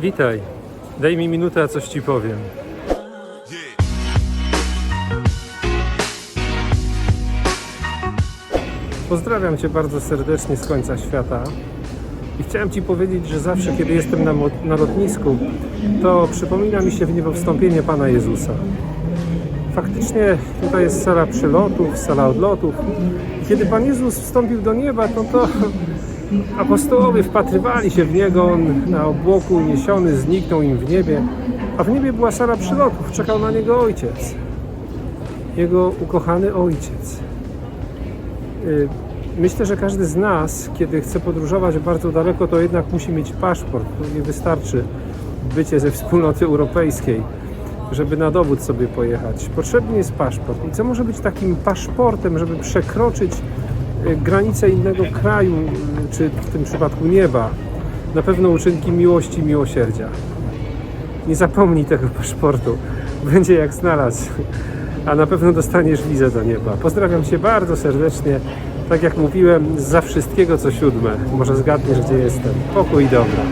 Witaj. Daj mi minutę, a coś ci powiem. Pozdrawiam Cię bardzo serdecznie z końca świata. I chciałem Ci powiedzieć, że zawsze, kiedy jestem na, na lotnisku, to przypomina mi się w niebo wstąpienie Pana Jezusa. Faktycznie tutaj jest sala przylotów, sala odlotów. Kiedy Pan Jezus wstąpił do nieba, to to apostołowie wpatrywali się w Niego, on na obłoku niesiony zniknął im w niebie, a w niebie była sala przylotów, czekał na Niego Ojciec. Jego ukochany Ojciec. Y, Myślę, że każdy z nas, kiedy chce podróżować bardzo daleko, to jednak musi mieć paszport. To nie wystarczy bycie ze wspólnoty europejskiej, żeby na dowód sobie pojechać. Potrzebny jest paszport. I co może być takim paszportem, żeby przekroczyć granicę innego kraju, y, czy w tym przypadku nieba? Na pewno uczynki miłości i miłosierdzia. Nie zapomnij tego paszportu. Będzie jak znalazł. A na pewno dostaniesz wizę do nieba. Pozdrawiam Cię bardzo serdecznie. Tak jak mówiłem, za wszystkiego co siódme. Może zgadniesz, gdzie jestem. Pokój i dobra.